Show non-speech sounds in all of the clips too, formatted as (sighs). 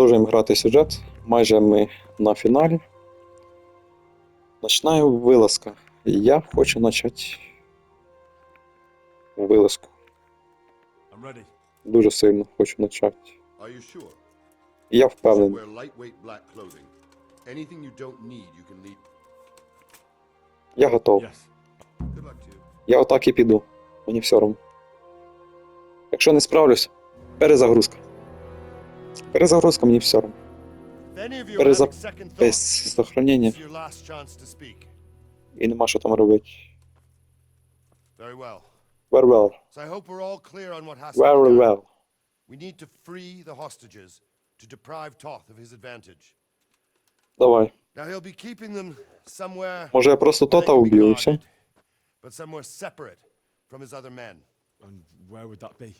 Продовжуємо грати сюжет. Майже ми на фіналі. Починаю вилазка. Я хочу почати вилазку. Дуже сильно хочу почати. Я впевнений. Я готов. Я отак і піду. Мені все одно. Якщо не справлюсь, перезагрузка. Перезагрузка мені все одно. If any of you are Переза- having second thoughts, Без сохранення і нема що там робити. Very well. Very well. So I hope we're all clear on what has to Very be done. well. We need to free the hostages to deprive Toth of his advantage. Давай. Now he'll be keeping them somewhere Може я просто тота уб'ю і все? but somewhere separate from his other men. And where would that be?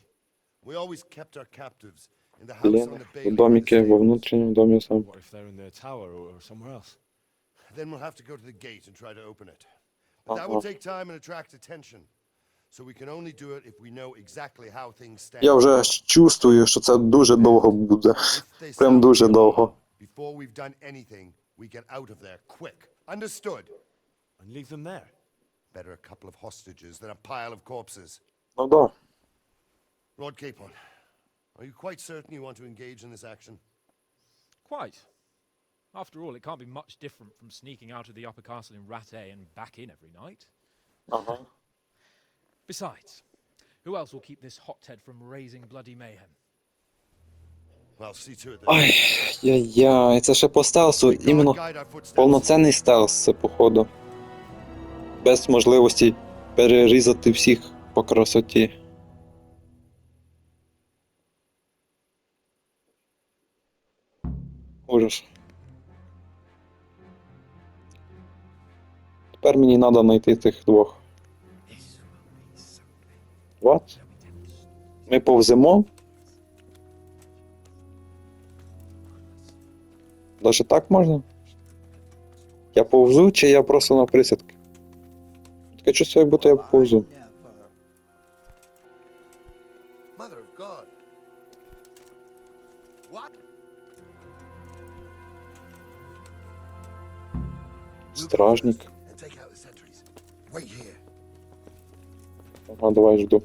We always kept our captives in the house on Пленних the у Bailey. доміки, во внутрішньому домі сам. What if they're in their tower or, or somewhere else? Then we'll have to go to the gate and try to open it. But that Uh-huh. will take time and attract attention. So we can only do it if we know exactly how things stand. Я вже чувствую, що це дуже довго буде. If they Прям sound дуже the довго. alarm Before we've done anything, we get out of there quick. Understood? And leave them there? Better a couple of hostages than a pile of corpses. Ну да. Lord Capon, are you quite certain you want to engage in this action? Quite. After all, it can't be much different from sneaking out of the upper castle in Rattay and back in every night. Ага. Besides, who else will keep this hothead from raising bloody mayhem? Well, see to it that Ай, яй-яй, це ще по стелсу, іменно повноцінний стелс, це походу. Без можливості перерізати всіх по красоті. Ужас. Тепер мені треба знайти тих двох. What? Ми повземо? Даже так можна? Я повзу, чи я просто на присядки? Таке чувство, як будто я повзу. Стражник. Ага, давай жду.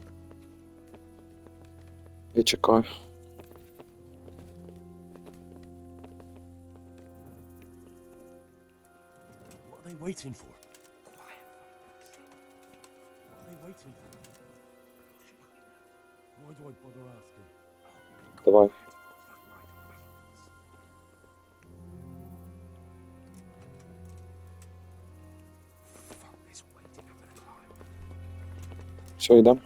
Я чекаю. What are they waiting for? Quiet. What are they waiting for? Why do I bother asking? Давай. Все, йдемо.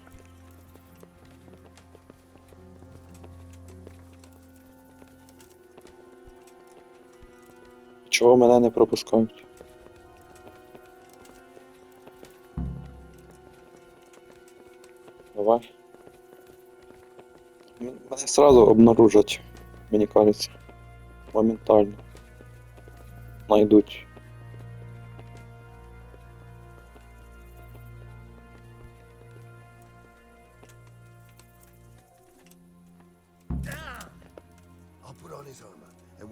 Чого мене не пропускають? Давай. Мене сразу обнаружать, мені кажеться. Моментально. Найдуть.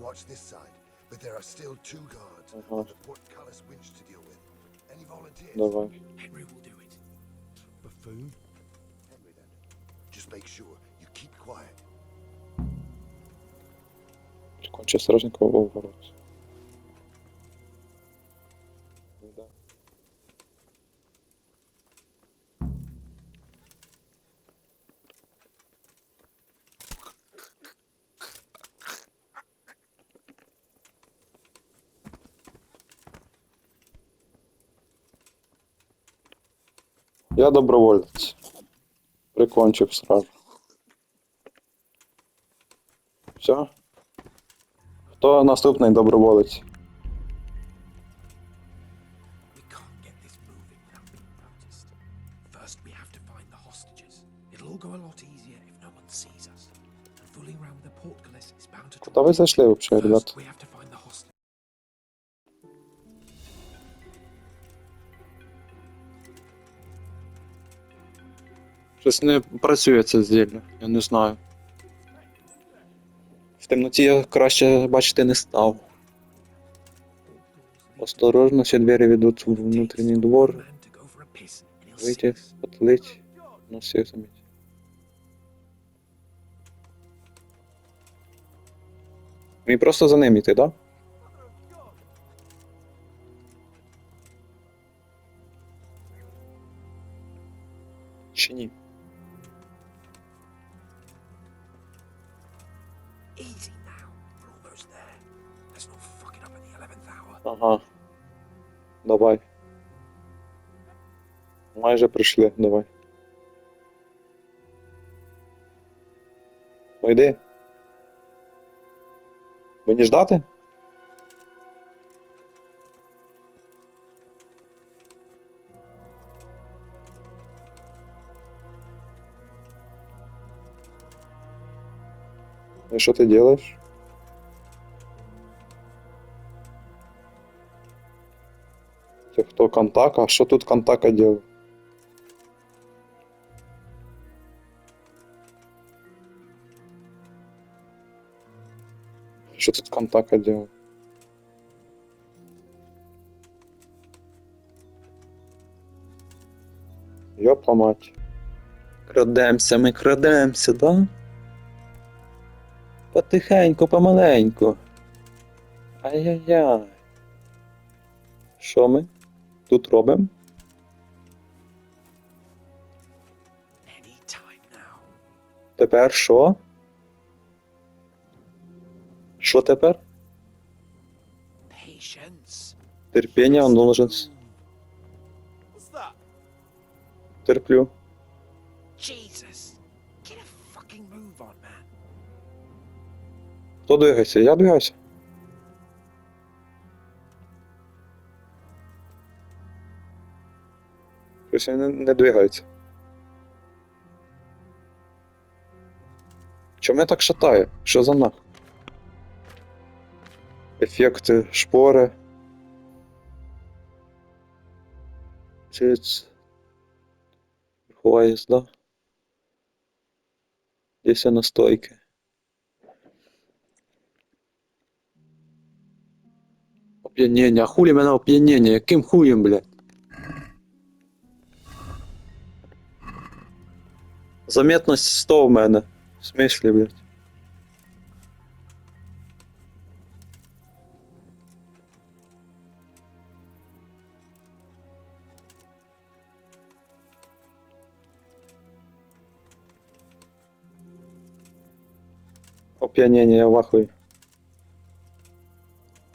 watch this side. But there are still two guards Uh-huh. on the portcullis winch to deal with. Any volunteers? Давай. Henry will do it. Buffoon? Henry then. Just make sure you keep quiet. Конче стражникового оборот. Да. Fooling around with the portcullis is bound to Куда ви зайшли взагалі, ребят? Щось не працює це зілля, я не знаю. В темноті я краще бачити не став. Осторожно, всі двері ведуть в внутрішній двор. Вийти, потлить, на всіх заміть. Мені просто за ним йти, да? Чи ні? Ага. Давай. Майже прийшли, давай. Ну йди. Мені ждати? И что ты делаешь? Це хто Контака? А що тут Контака делает? Що тут Контака делает? Ёпла мать. Крадемся, ми крадемся, да? Потихеньку, помаленьку. Ай-яй-яй. Що ми тут робимо? Тепер що? Що тепер? Терпіння, должен. Терплю. Хто двигається? Я двигаюся. Щось він не, двигається. Чому я так шатає? Що за нах? Ефекти шпори. Циц. Верхова їзда. Десь настойки. Оп'яніння, а хулі мене оп'яніння, яким хуєм, блядь? Заметність 100 в мене. В смислі, блядь. Оп'яніння, я вахую.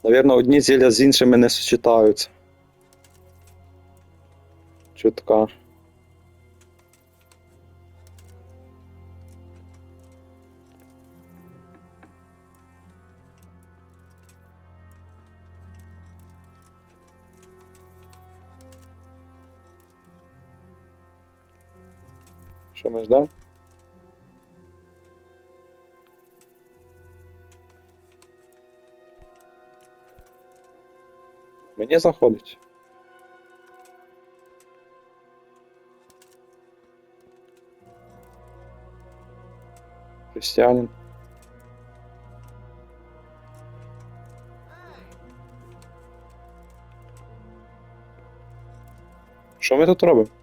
Навірно, одні зілля з іншими не сочетаються. Чутка. Що ми ждемо? Мені заходить. Християнин. Що ми тут робимо?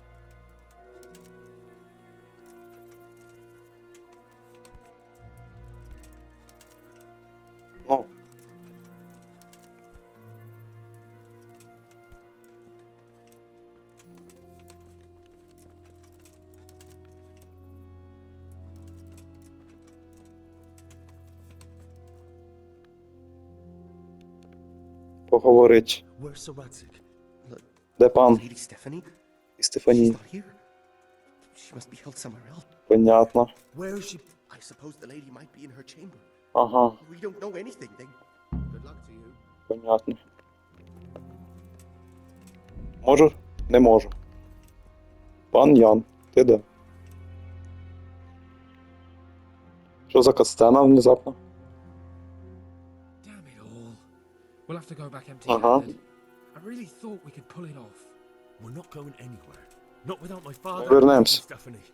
Know anything. They... Good luck to you. понятно. Можу? Не можу. Пан Ян, ти де? Що за катсцена внезапно? We'll have to go back empty Uh-huh. handed. I really thought we could pull it off. We're not going anywhere. Not without my father. Вернемся. and Stephanie.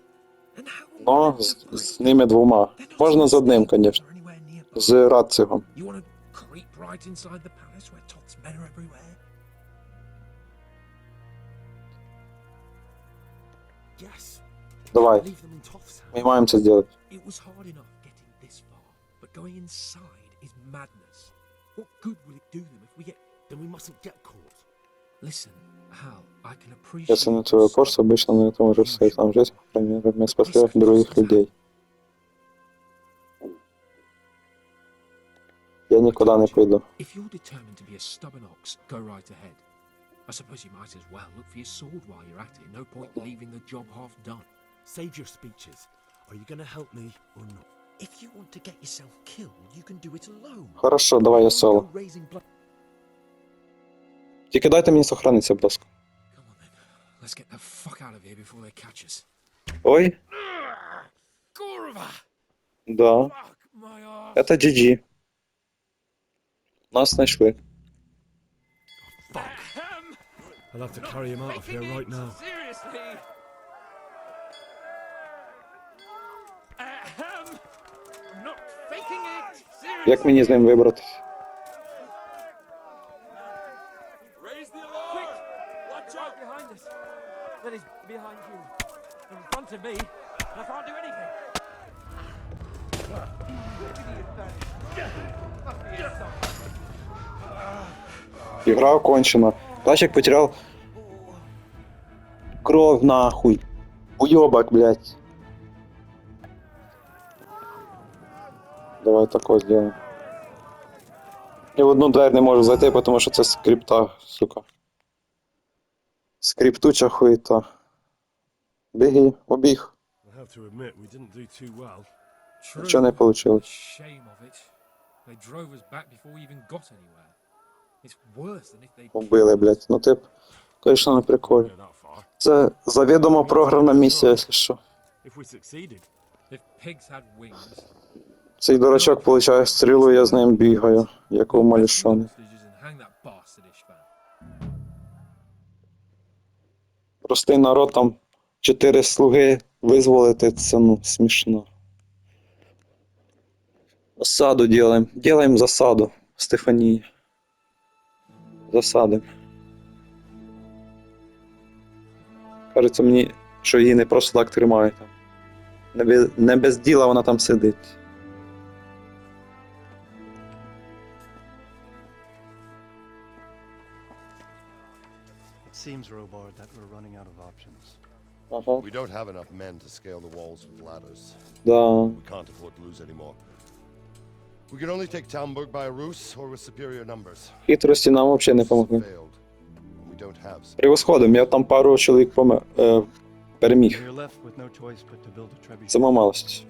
And how Ну, з, з ними двома. They're not Можна з одним, supposed to be звісно. anywhere near boat? з Радцигом. You want to creep right inside the palace where Todd's men are everywhere? Yes. Давай, Leave them in Toff's ми hands. маємо це зробити. It was hard enough getting this far, but going inside is madness. What good will it do them if we get... Then we mustn't get caught. Listen, Hal, I can appreciate. Я цену твоего курса обычно на этом уже все там жизнь, по крайней мере, вместо спасти других людей. Я никуда не пойду. If you're determined to be a stubborn ox, go right ahead. I suppose you might as well look for your sword while you're at it. No point leaving the job half done. Save your speeches. Are you going to help me or not? Хорошо, давай я соло. Тільки дайте мені сохраниться, будь ласка. Ой. Да. Это GG. Нас знайшли. I'll have to carry him out of here right now. Seriously? And I can't do anything. Игра окончена. Тачик потерял кровь нахуй. Уебок, блядь. Давай такое сделаем. Я в одну дверь не можу зайти, тому що це скрипта, сука. Скриптуча хуєта. Біги, обіг. Нічого не вийшло. They. Убили, блядь. Ну ти, конечно, не прикольно. Це завідомо програна місія, якщо що. Цей дурачок получає стрілу, я з ним бігаю, як bastard Ishvan. Простий народ там чотири слуги визволити, це ну смішно. Засаду делаем. Делаем засаду, Стефанії. Засадим. Кажеться мені, що її не просто так тримають. Не без діла вона там сидить. seems, Robard, that we're running out of options. Ага. We don't have enough men to scale the walls with ladders. Да. We can't afford to lose any more. We can only take Talmberg by a ruse or with superior numbers. Хитрості нам взагалі не помогли. Failed. We don't have superior. Превосходом, я там пару чоловік помер, е, переміг. We're left with no choice but to build a trebuchet. Сама малость.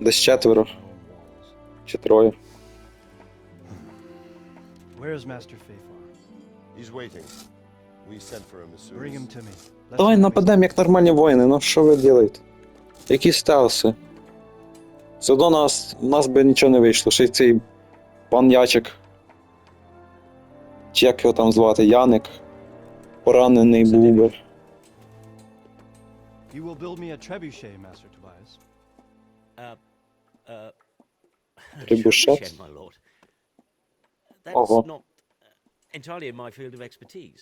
Десь четверо Our own walls. чи троє. Where is Master Fafar? He's waiting. Давай нападемо як нормальні воїни, ну що ви робите? Які стелси? Все одно нас, нас би нічого не вийшло. Ще й цей пан Ячик. Чи як його там звати? Яник. Поранений був би. You will build me a trebuchet, Master Tobias. Uh, uh, Trebuchet? trebuchet, my lord. That's Ого. not uh, entirely in my field of expertise.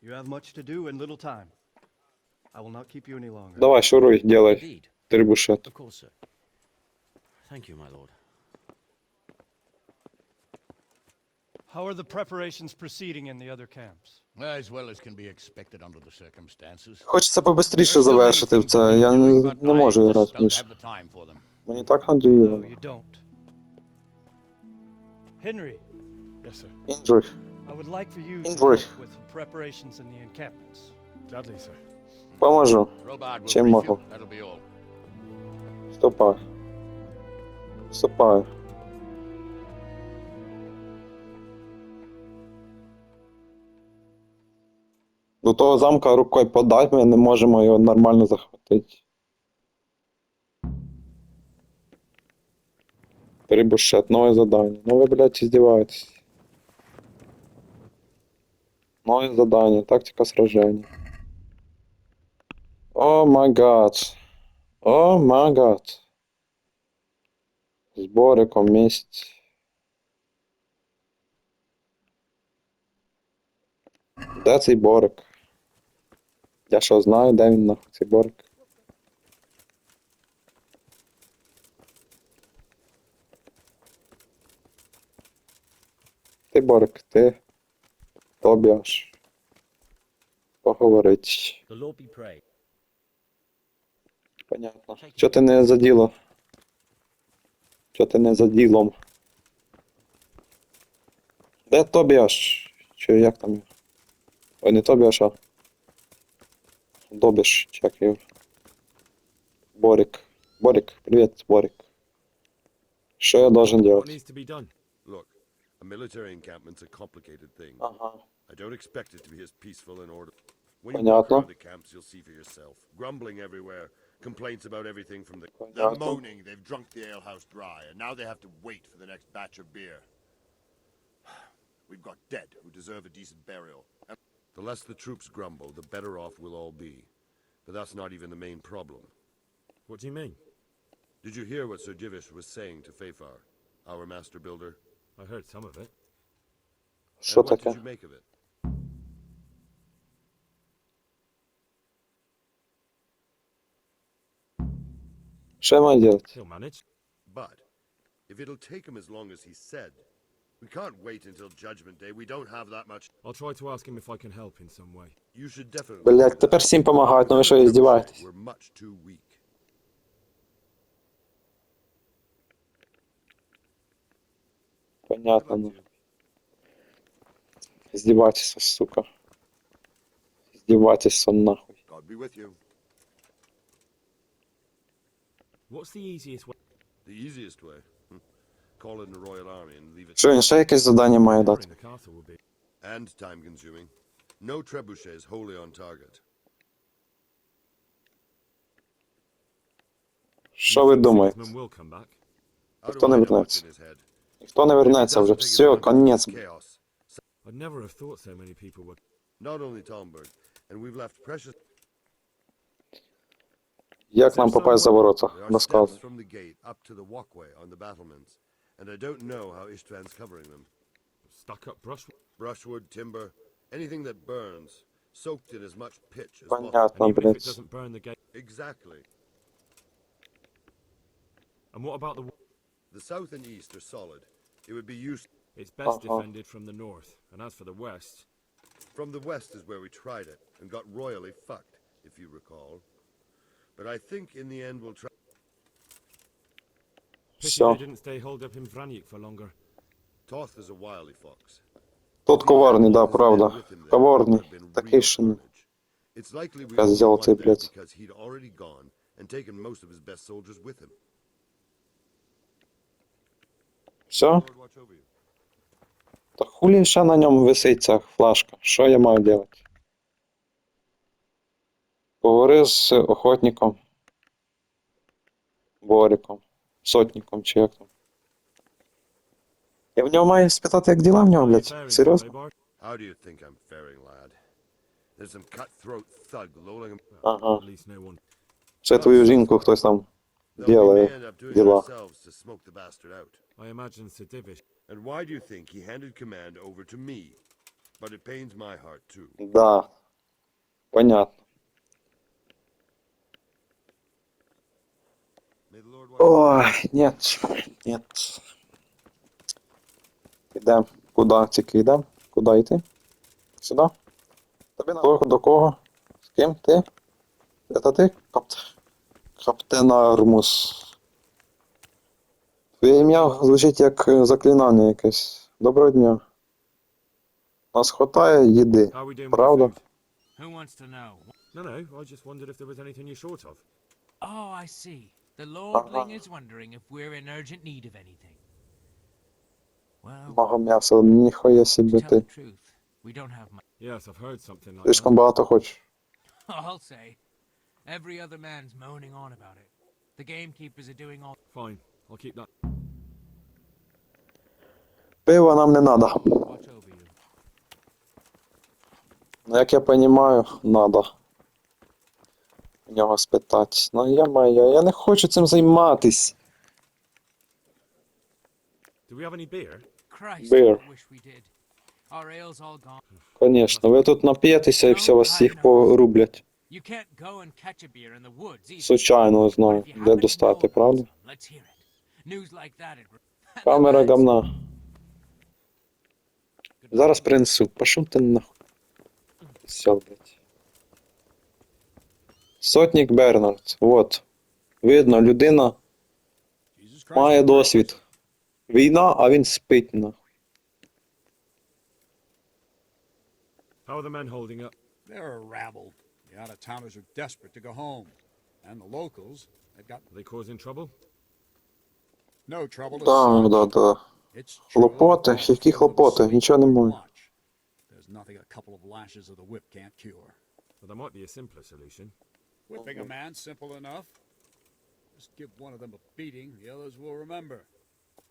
you have much to do and little time. I will not keep you any longer. Давай, шуруй, делай. indeed, Трибушет. of course, sir. Thank you, my lord. How are the preparations proceeding in the other camps? As well as can be expected under the circumstances. Хочеться побистріше завершити це. Я не, не можу грати Don't більше. have the time for them. Мені так No, надоїло. you don't. Henry, yes, sir. Інджуй. I would like for you to work with preparations in the encampments. Gladly, sir. Поможу. Чем могу. Ступай. Ступай. До того замка рукою подай, ми не можемо його нормально захватити. Требушет, новое задание. Ну вы, блядь, издеваетесь. Новое задание, тактика сражения. О май гад. О май гад. З Бориком місць. Де цей Борик? Я що знаю, де він нахуй цей Борик? Ти Борик, ти. Тобі аж. Поговорить. Понятно. Що ти не за діло? Що ти не за ділом? Де Тобіаш? Чи як там? Ой, не Тобіаш, а. Добіш, як його. Борик. Борик, привіт, Борик. Що я должен делать? a military encampment's a complicated thing. Ага. I don't expect it to be as peaceful and orderly. When you walk Понятно. around the camps, you'll see for yourself. Grumbling everywhere, complaints about everything from the. They're Понятно. moaning they've drunk the alehouse dry, and now they have to wait for the next batch of beer. (sighs) We've got dead who deserve a decent burial. And The less the troops grumble, the better off we'll all be. But that's not even the main problem. What do you mean? Did you hear what Sir Divish was saying to Fafar, our master builder? I heard some of it. Що таке? Що я маю делать? He'll manage. But if it'll take him as long as he said, we can't wait until Judgment Day. We don't have that much. I'll try to ask him if I can help in some way. You should definitely. Блять, тепер всім помагають, ну ви що, We're much too weak. Понятно, ну. Издевательство, сука. Издевательство нахуй. God be with you. What's the easiest way? The easiest way. Hmm. Call in the Royal Army and leave it. Що він ще якесь завдання має дати? And time consuming. No trebuchets wholly on target. Що ви думаєте? Do не вернеться. Ніхто не вернеться вже, все. Chaos. I'd never have thought so many people would. Not only Talmberg, and we've left precious. Як нам попасть за ворота? Розказуй. from the gate up to the walkway on the battlements, and I don't know how Ishtvan's covering them. Stuck up brushwood. Brushwood, timber, anything that burns, soaked in as much pitch as. Понятно, And even if it блядь. doesn't burn the gate. Exactly. And what about the. The south and east are solid. It would be used. It's best Uh-huh. defended from the north. And as for the west, From the west is where we tried it and got royally fucked, if you recall. But I think in the end we'll try. pity Все. they didn't stay holed up in Vranyuk for longer. Toth is a wily fox. Тут коварний, да, His men правда. with him there Коварний. would have been Такий real ще не. carnage. It's likely we Я only сделал won цей, there блядь. because he'd already gone and taken most of his best soldiers with him. Все? Та хулі ще на ньому висить ця флажка? Що я маю делати? Поговори з охотником. Бориком. Сотником чи як там. Я в нього маю спитати, як діла в нього, блядь? Серйозно? Ага. Ще твою жінку хтось там It дела. I imagine Sir Divish. And why do you think he handed command over to me? But it pains my heart too. Да. Понятно. Ой, нет, нет. Ідем. Куди тільки йдем? Куди йти? Сюди? Тобі на до кого? З ким? Ти? Це ти? Капт... Каптен Армус. Твоє ім'я звучить як е, заклинання якесь. Доброго дня. Нас хватає їди. Правда? Who wants to know? No, no. I just wondered if there was anything you're short of. Oh, I see. The Lordling Uh-huh. is wondering if we're in urgent need of anything. Well, Мого м'яса, ніхуя to собі tell the ти. truth, We don't have much. Yes, I've heard something like Слишком багато хочеш. I'll say. Every other man's moaning on about it. The gamekeepers are doing all. Fine, I'll keep that. Пива нам не надо. Watch over you. Ну, як я розумію, надо. У нього спитати. Ну я моя, я не хочу цим займатись. Do we have any beer? Christ, Beer. I wish we did. Our ale's all gone. Звісно, ви тут нап'єтеся і все, вас всіх порублять. You can't go and catch a beer in the woods either. Случайно знаю, де достати, правда? some, Let's hear it. News like that it... Камера говна. Зараз принесу. Пошов ти нахуй. Все, блядь. Сотник Бернард. Вот. Видно, людина має досвід. Війна, а він спить нахуй. How are the men holding up? They're a rabble. The out-of-towners are desperate to go home. And the locals, they've got Are they causing trouble? no trouble as Да, such. да, да. It's true, Хлопоти? most Які of them хлопоти? sleep Нічого не too можу. much. There's nothing a couple of lashes of the whip can't cure. Well, there might be a simpler solution. Whipping a man, simple enough. Just give one of them a beating, the others will remember.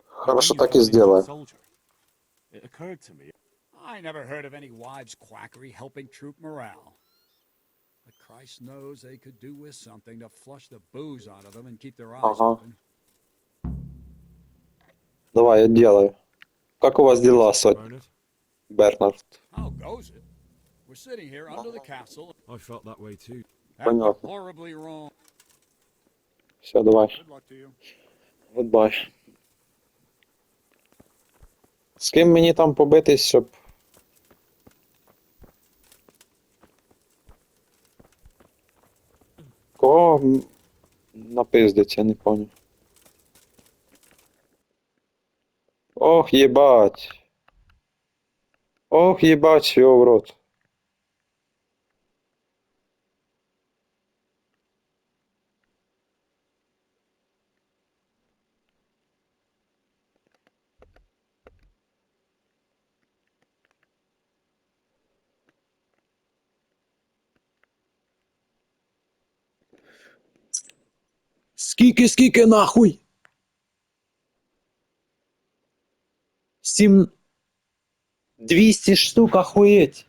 Хорошо, так і зробимо. Soldier. It occurred to me. I never heard of any wives' quackery helping troop morale. Christ knows they could do with something to flush the booze out of them and keep their eyes Ага. open. Давай, я делаю. Как у вас дела, сотник Bernard, Бернард? How goes it? We're sitting here under the castle. I felt that way too. acting Понятно. horribly wrong. Все, давай. Good luck to you. Goodbye. З ким мені там побитись, щоб. Кого напиздиться, не поняв. Ох, єбать. Ох, єбать, його в рот. Скільки, скільки нахуй? Сім... 200 штук, охуєть.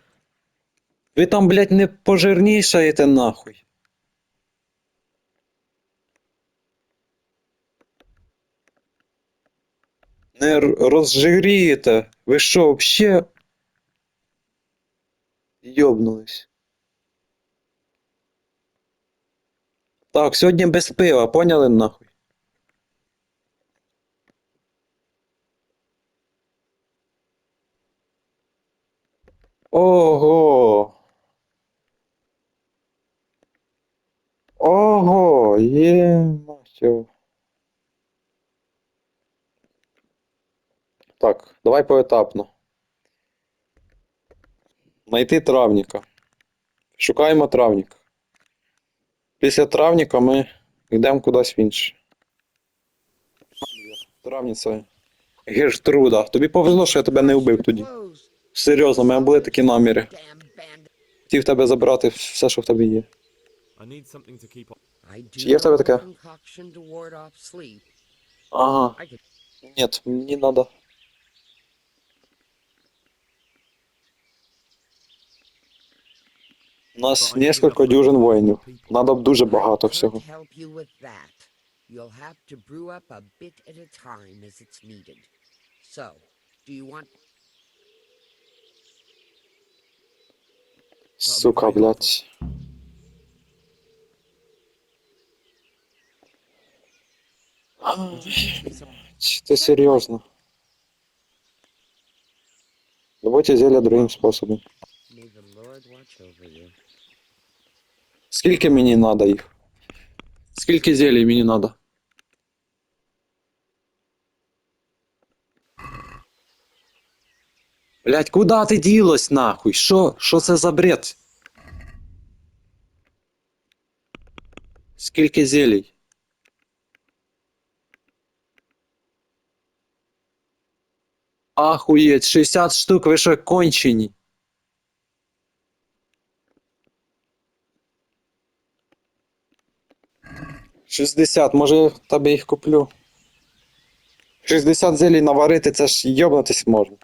Ви там, блядь, не пожирнішаєте нахуй. Не розжирієте. Ви що, вообще? Йобнулись. Так, сьогодні без пива, поняли нахуй? Ого. Ого, є-мать. Так, давай поетапно. Найти травника. Шукаємо травника. Після травника ми йдемо кудись в інше. Травниця. Гертруда. Тобі повезло, що я тебе не вбив тоді. Серйозно, у мене були такі наміри. Хотів тебе забрати все, що в тебе є. Чи є в тебе таке? Ага. Ні, мені надо. У нас несколько дюжин воїнів. Надо б дуже багато всього. help you with that. You'll have to brew up a bit at a time as it's needed. So, do you want Сука, блядь. Чи Ти серйозно? Добудьте зілля другим способом. may the Lord watch over you? Скільки мені надо їх? Скільки зелій мені надо? Блять, куда ти ділось нахуй? Що? Що це за бред? Скільки зелій? Ахуєть, 60 штук, ви що кончені? 60, може я тебе їх куплю. 60 зелій наварити, це ж йобнутись можна.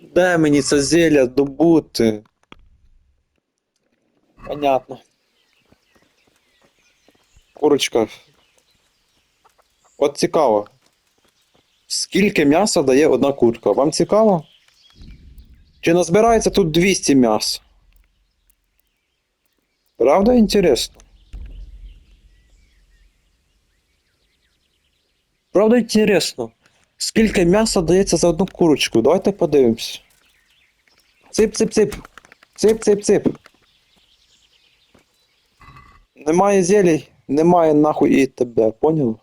Де мені це зілля добути? Понятно. Курочка. От цікаво. Скільки м'яса дає одна курка? Вам цікаво? Чи назбирається тут 200 м'яс? Правда інтересно? Правда інтересно. Скільки м'яса дається за одну курочку? Давайте подивимось. Цип-цип-цип. Цип-цип-цип. Немає зелій, немає нахуй і тебе, поняв?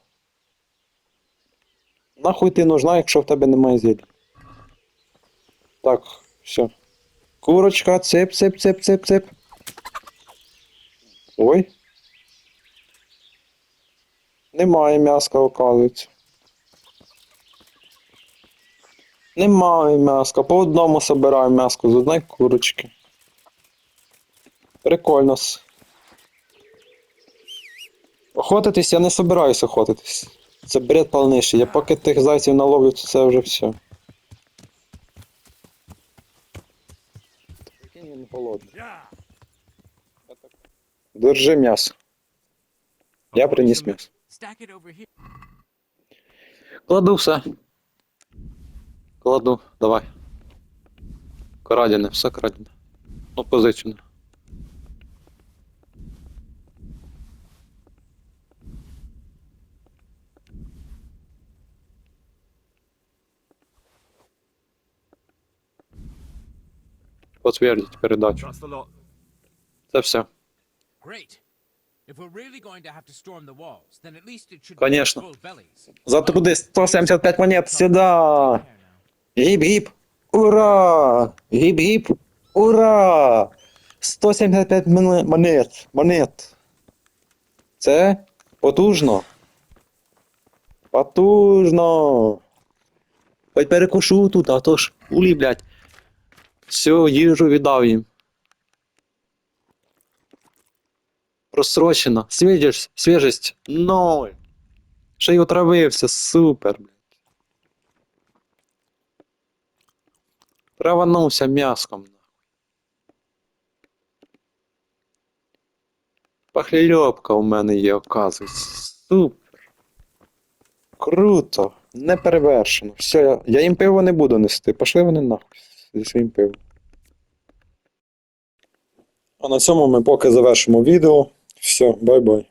Нахуй ти нужна, якщо в тебе немає зелій. Так, все. Курочка, цип, цип, цип, цип, цип. Ой. Немає м'яска, оказується. Немає м'яска. По одному собираю м'яско з одної курочки. Прикольно. Охотитись я не собираюсь охотитись. Це бред повніший. Я поки тих зайців наловлю, то це вже все. Прикинь, він голодний. Держи м'ясо. Я приніс м'ясо. Кладу все. Кладу, давай. Крадене, все крадене. Ну, позичене. Подтвердить передачу. That's the lot. Це все. Great. If we're really going to have to storm the walls, then at least it should Конечно. За труди 175 монет сюда! Гіп-гіп! Ура! Гіп-гіп! Ура! 175 монет! Монет! Це потужно! Потужно! Хоч перекушу тут, а то ж улі, блядь. Все, їжу віддав їм. Просрочено. Свіжість, свіжість ноль. Ще й отравився, супер, блядь. Траванувся м'яском. нахуй. Пахльопка у мене є, оказується. Супер. Круто. Не перевершено. Все, я їм пиво не буду нести. Пошли вони нахуй зі своїм пивом. А на цьому ми поки завершимо відео. Все, бай-бай.